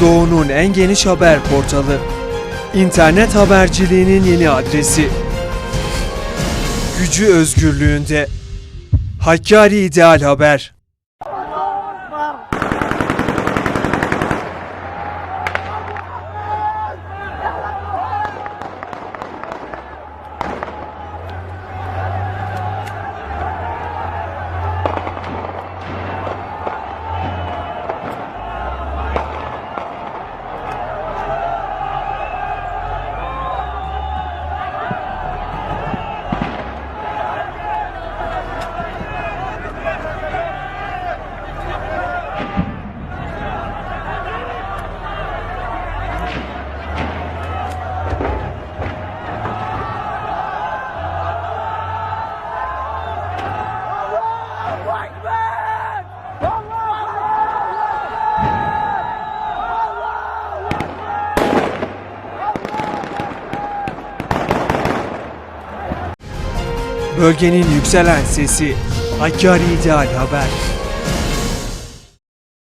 Doğu'nun en geniş haber portalı. İnternet haberciliğinin yeni adresi. Gücü özgürlüğünde. Hakkari İdeal Haber. Bölgenin yükselen sesi. Hakkari İdeal Haber.